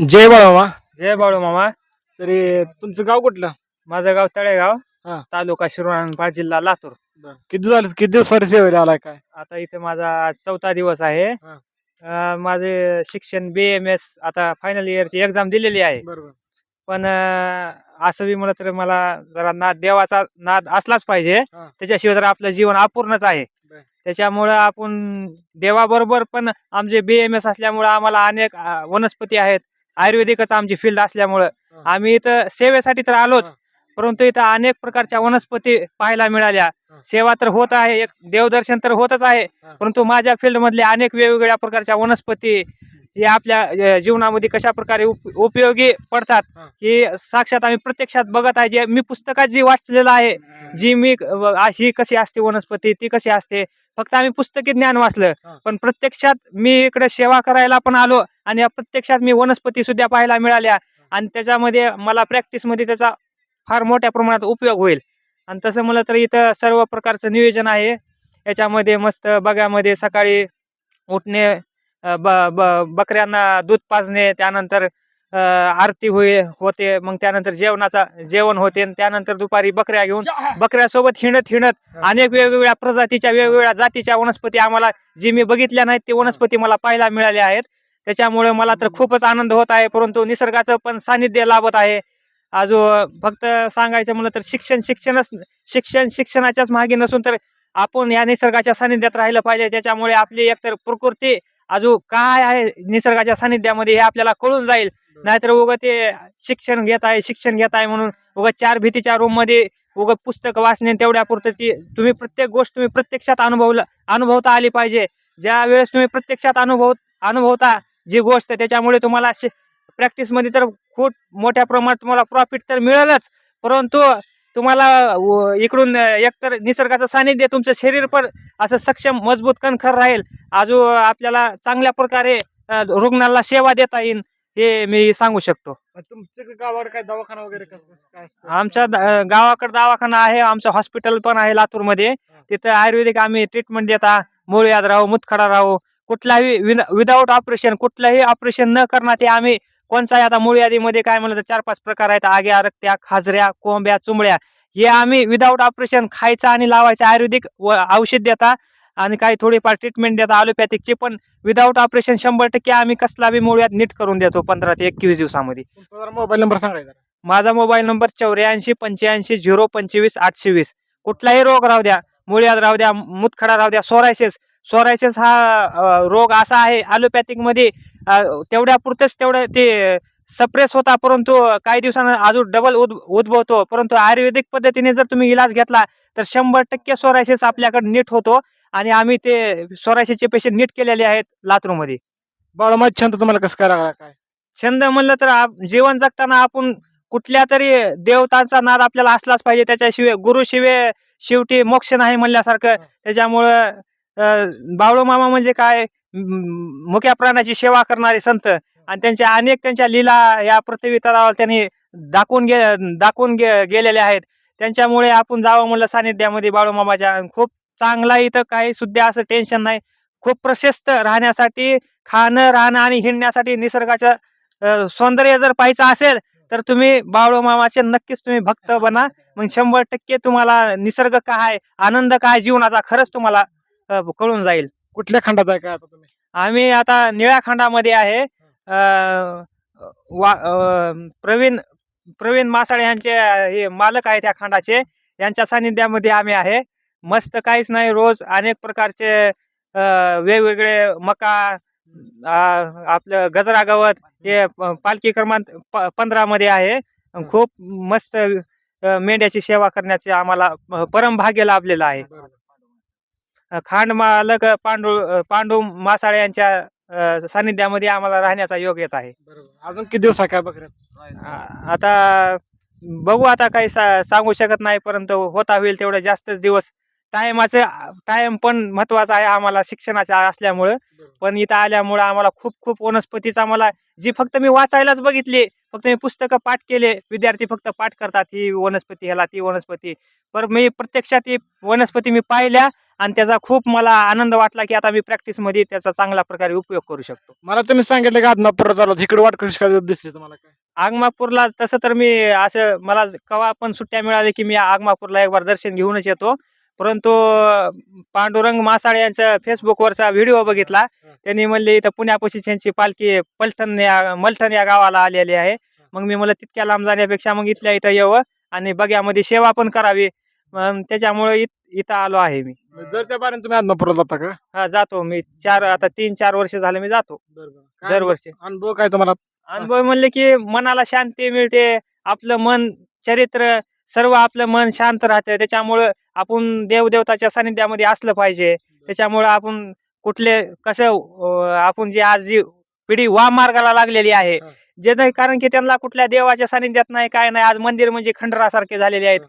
जय बाळामा जय बाळू मामा. तरी तुमचं गाव कुठलं? माझं गाव तळेगाव हा. तालुका शिरोळ जिल्हा लातूर. किती झालं किती दिवस सेवेला आलाय काय? आता इथे माझा चौथा दिवस आहे. हा. अं, माझे शिक्षण बी एम एस आता फायनल इयरची एक्झाम दिलेली आहे. बरोबर. पण अं, असं बी म्हणलं तर मला जरा नाद देवाचा नाद असलाच पाहिजे. हा. त्याच्याशिवाय तर आपलं जीवन अपूर्णच आहे. बर. त्याच्यामुळं आपण देवाबरोबर पण आमचे बी एम एस असल्यामुळं आम्हाला अनेक अं, वनस्पती आहेत. आयुर्वेदिकच आमची फील्ड असल्यामुळं. आम्ही इथं सेवेसाठी तर आलोच. परंतु इथं अनेक प्रकारच्या वनस्पती पाहायला मिळाल्या. सेवा तर होत आहे एक देवदर्शन तर होतच आहे. परंतु माझ्या फील्ड मधले अनेक वेगवेगळ्या प्रकारच्या वनस्पती हे आपल्या जीवनामध्ये कशा प्रकारे उप- उपयोगी पडतात हा. साक्षात आम्ही प्रत्यक्षात बघत आहे. जे मी पुस्तकात जी वाचलेलं आहे जी मी अशी कशी असते वनस्पती ती कशी असते फक्त आम्ही पुस्तकी ज्ञान वाचलं. पण प्रत्यक्षात मी इकडे सेवा करायला पण आलो आणि प्रत्यक्षात मी वनस्पती सुद्धा पाहायला मिळाल्या आणि त्याच्यामध्ये मला प्रॅक्टिसमध्ये त्याचा फार मोठ्या प्रमाणात उपयोग होईल. आणि तसं म्हणलं तर इथं सर्व प्रकारचं नियोजन आहे. याच्यामध्ये मस्त बघ्यामध्ये सकाळी उठणे बकऱ्यांना दूध पाजणे त्यानंतर आरती होई होते. मग त्यानंतर जेवणाचा जेवण होते. त्यानंतर दुपारी बकऱ्या घेऊन बकऱ्यासोबत हिंडत हिंडत हा. अनेक वेगवेगळ्या प्रजातीच्या वेगवेगळ्या जातीच्या वनस्पती आम्हाला जी मी बघितल्या नाहीत ते वनस्पती मला पाहायला मिळाल्या आहेत. त्याच्यामुळे मला तर खूपच आनंद होत आहे. परंतु निसर्गाचं पण सानिध्य लाभत आहे. अजून फक्त सांगायचं म्हणलं तर शिक्षण शिक्षणच शिक्षण शिक्षणाच्याच मागे नसून तर आपण या निसर्गाच्या सानिध्यात राहिलं पाहिजे. त्याच्यामुळे आपली एकतर प्रकृती अजून काय आहे निसर्गाच्या सानिध्यामध्ये हे आपल्याला कळून जाईल. नाहीतर उगं ते शिक्षण घेत आहे शिक्षण घेत आहे म्हणून उगं चार भीतीच्या रूममध्ये उगं पुस्तक वाचणे तेवढ्या पुरतं ती तुम्ही प्रत्येक गोष्ट तुम्ही प्रत्यक्षात अनुभवलं अनुभवता आली पाहिजे. ज्या वेळेस तुम्ही प्रत्यक्षात अनुभव अनुभवता जी गोष्ट त्याच्यामुळे तुम्हाला प्रॅक्टिसमध्ये तर खूप मोठ्या प्रमाणात तुम्हाला प्रॉफिट तर मिळेलच. परंतु तुम्हाला इकडून एकतर निसर्गाचं सानिध्य तुमचं शरीर पण असं सक्षम मजबूत कणखर राहील. अजून आपल्याला चांगल्या प्रकारे रुग्णाला सेवा देता येईल हे मी सांगू शकतो. तुमच्या गावावर काय दवाखाना वगैरे आमच्या गावाकडे दवाखाना आहे आमचं हॉस्पिटल पण आहे लातूरमध्ये. तिथं आयुर्वेदिक आम्ही ट्रीटमेंट देता मुळ्यात राहू मुतखडा राहू. कुठलाही विदाऊट ऑपरेशन कुठलंही ऑपरेशन न करण्यात आम्ही कोणताही आता मूळ यादीमध्ये काय म्हणलं तर चार पाच प्रकार आहेत. आग्या रक्त्या खाजऱ्या कोंब्या चुंबड्या. हे आम्ही विदाऊट ऑपरेशन खायचं आणि लावायचं. आयुर्वेदिक व औषध देता आणि काही थोडीफार ट्रीटमेंट देता. अलोपॅथिकचे पण विदाऊट ऑपरेशन शंभर टक्के आम्ही कसला बी मुळ्यात नीट करून देतो पंधरा ते एकवीस दिवसामध्ये. मोबाईल नंबर सांगायचा माझा मोबाईल नंबर चौऱ्याऐंशी पंच्याऐंशी झिरो पंचवीस आठशे वीस कुठलाही रोग राहू द्या. मुळ्यात राहू द्या. मुतखडा राहू द्या. सोरायसिस सोरायसिस हा रोग असा आहे allopathic मध्ये अ, तेवढ्या पुरतेच तेवढं ते सप्रेस होता परंतु काही दिवसांना अजून डबल उद उद्भवतो. परंतु आयुर्वेदिक पद्धतीने जर तुम्ही इलाज घेतला तर शंभर टक्के सोरायसिस आपल्याकडे नीट होतो आणि आम्ही ते सोरायसिसचे पेशंट नीट केलेले आहेत लातूरमध्ये. बाळामा छंद तुम्हाला कसं लागला काय? छंद म्हणलं तर जीवन जगताना आपण कुठल्या तरी देवतांचा नाद आपल्याला असलाच पाहिजे. त्याच्याशिवाय गुरुशिवाय शेवटी मोक्ष नाही म्हणल्यासारखं. त्याच्यामुळं बाळू मामा म्हणजे काय? मुख्या प्राण्याची सेवा करणारे संत आणि त्यांच्या अनेक त्यांच्या लीला या पृथ्वी तलावर त्यांनी दाखवून गे दाखवून गे गेलेल्या आहेत. त्यांच्यामुळे आपण जावं म्हणलं सानिध्यामध्ये बाळूमामाच्या. खूप चांगला इथं काही सुद्धा असं टेन्शन नाही. खूप प्रशस्त राहण्यासाठी खाणं राहणं आणि हिंडण्यासाठी निसर्गाचं सौंदर्य जर पाहायचं असेल तर तुम्ही बाळूमामाचे नक्कीच तुम्ही भक्त बना. मग शंभर टक्के तुम्हाला निसर्ग काय आनंद काय जीवनाचा खरंच तुम्हाला कळून जाईल. कुठल्या खंडात आहे काय आता तुम्ही? आम्ही आता निळ्या खंडामध्ये आहे. अ, वा अ, प्रवीण प्रवीण मासाळे यांचे हे मालक आहे त्या खंडाचे. यांच्या सानिध्यामध्ये आम्ही आहे. मस्त काहीच नाही. रोज अनेक प्रकारचे अ, वेगवेगळे मका अ, आपलं गजरा गवत हे प- पालखी क्रमांक पंधरा मध्ये आहे. खूप मस्त अ, मेंढ्याची सेवा करण्याचे आम्हाला अ, परम भाग्य लाभलेलं आहे. खांड मालक पांडू पांडू मासाळे यांच्या सानिध्यामध्ये आम्हाला राहण्याचा योग येत आहे. अजून किती दिवस आहे काय बकऱ्यात? आ- आता बघू आता काही सा- सांगू शकत नाही परंतु होता होईल तेवढं जास्तच दिवस टायमाचं टाइम पण महत्त्वाचा आहे आम्हाला शिक्षणाचा असल्यामुळं. पण इथं आल्यामुळं आम्हाला खूप खूप वनस्पतीचा आम्हाला जी फक्त मी वाचायलाच बघितली फक्त मी पुस्तकं पाठ केले विद्यार्थी फक्त पाठ करतात ही वनस्पती ह्याला ती वनस्पती. पर मी प्रत्यक्षात ही वनस्पती मी पाहिल्या आणि त्याचा खूप मला आनंद वाटला की आता मी प्रॅक्टिसमध्ये त्याचा चांगल्या प्रकारे उपयोग करू शकतो. मला तुम्ही सांगितलं की आदमापूर चालू इकडे वाट कशी काय दिसली तुम्हाला काय? आगमापूरला तसं तर मी असं मला कवा पण सुट्ट्या मिळाल्या की मी आगमापूरला एक बार दर्शन घेऊनच येतो. परंतु पांडुरंग मासाळे यांचा फेसबुकवरचा व्हिडिओ बघितला. त्यांनी म्हणले इथं पुण्यापाशी त्यांची पालखी पलठण या मलठण या गावाला आलेली आहे. मग मी मला तितक्या लांब जाण्यापेक्षा मग इथल्या इथं यावं आणि बग्यामध्ये सेवा पण करावी. मग त्याच्यामुळे इथं आलो आहे मी. जर त्या बारेने तुम्ही आदमापूरला जाता का? हा जातो मी. चार आता तीन चार वर्ष झाले मी जातो. दरवर्षी अनुभव काय तुम्हाला? अनुभव म्हणले की मनाला शांती मिळते. आपलं मन चरित्र सर्व आपलं मन शांत राहतं. त्याच्यामुळं आपण देवदेवताच्या सानिध्यामध्ये असलं पाहिजे. त्याच्यामुळं आपण कुठले कसं आपण जे आज जी पिढी वा मार्गाला लागलेली आहे. जे नाही कारण की त्यांना कुठल्या देवाच्या सानिध्यात नाही काय नाही. आज मंदिर म्हणजे खंडरासारखे झालेले आहेत.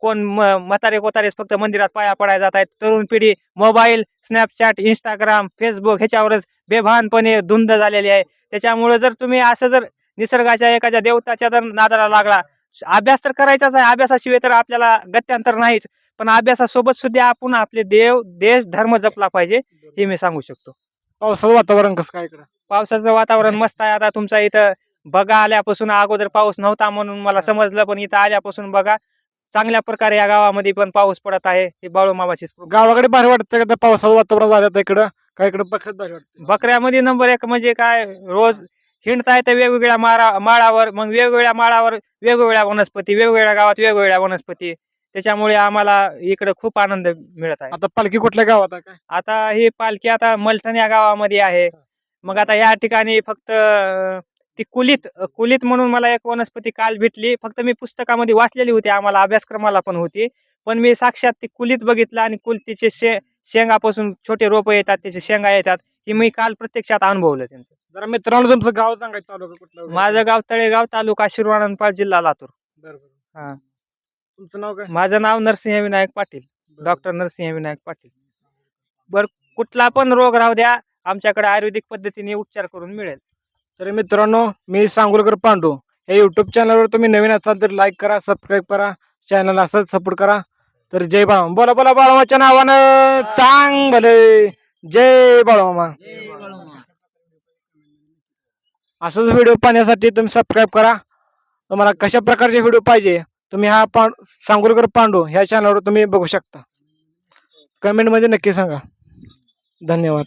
कोण म्हातारे कोतारेच फक्त मंदिरात पाया पडायला जात आहेत. तरुण पिढी मोबाईल स्नॅपचॅट इंस्टाग्राम फेसबुक ह्याच्यावरच बेभानपणे धुंद झालेली आहे. त्याच्यामुळे जर तुम्ही असं जर निसर्गाच्या एखाद्या देवताच्या जर नादाला लागला अभ्यास तर करायचाच आहे. अभ्यासाशिवाय तर आपल्याला गत्यांतर नाहीच. पण अभ्यासासोबत सुद्धा आपण आपले देव देश धर्म जपला पाहिजे हे मी सांगू शकतो. पावसाचं वातावरण कसं काय इकडं? पावसाचं वातावरण मस्त आहे. आता तुमचा इथं बघा आल्यापासून अगोदर पाऊस नव्हता म्हणून मला समजलं पण इथं आल्यापासून बघा चांगल्या प्रकारे या गावामध्ये पण पाऊस पडत आहे. हे बाळू मामाचीच कृपा. गावाकडे भारी वाटतं का? पावसाचं वातावरण झालं इकडं. काय इकडं बखत भारी वाटतं. बकऱ्यामध्ये नंबर एक म्हणजे काय? रोज हिंडता येतं वेगवेगळ्या माळा माळावर मग वेगवेगळ्या माळावर वेगवेगळ्या वनस्पती वेगवेगळ्या गावात वेगवेगळ्या वनस्पती. त्याच्यामुळे आम्हाला इकडे खूप आनंद मिळत आहे. आता पालखी कुठल्या गावात आहे काय? आता ही पालखी आता मलठण या गावामध्ये आहे. मग आता या ठिकाणी फक्त अं, ती कुलीत कुलीत म्हणून मला एक वनस्पती काल भेटली. फक्त मी पुस्तकामध्ये वाचलेली होती. आम्हाला अभ्यासक्रमाला पण होती. पण मी साक्षात ती कुलीत बघितलं आणि कुलतीचे शे शेंगापासून छोटे रोप येतात त्याचे शेंगा येतात ही मी काल प्रत्यक्षात अनुभवलं त्यांचं. जरा मित्रांनो तुमचं गाव सांगायचं तालुका कुठलं? माझं गाव तळेगाव तालुका शिरवानंदपाळ जिल्हा लातूर. बरं, बरं. हा. तुमचं नाव काय? माझं नाव नरसिंह विनायक पाटील डॉक्टर नरसिंह विनायक पाटील. बर कुठला पण रोग राहू द्या आमच्याकडे आयुर्वेदिक पद्धतीने उपचार करून मिळेल. तर मित्रांनो मी सांगोलकर पांडू. या युट्यूब चॅनलवर तुम्ही नवीन असाल तर लाईक करा सबस्क्राईब करा चॅनल असंच सपोर्ट करा. तर जय बाळा. बोला बोला बाळमाच्या नावानं चांग भले. जय बाळमामा. असंच व्हिडिओ पाहण्यासाठी तुम्ही सबस्क्राईब करा. तुम्हाला कशा प्रकारचे व्हिडिओ पाहिजे तुम्ही हा पा सांगोलकर पांडू ह्या चॅनलवर तुम्ही बघू शकता. कमेंटमध्ये नक्की सांगा. धन्यवाद.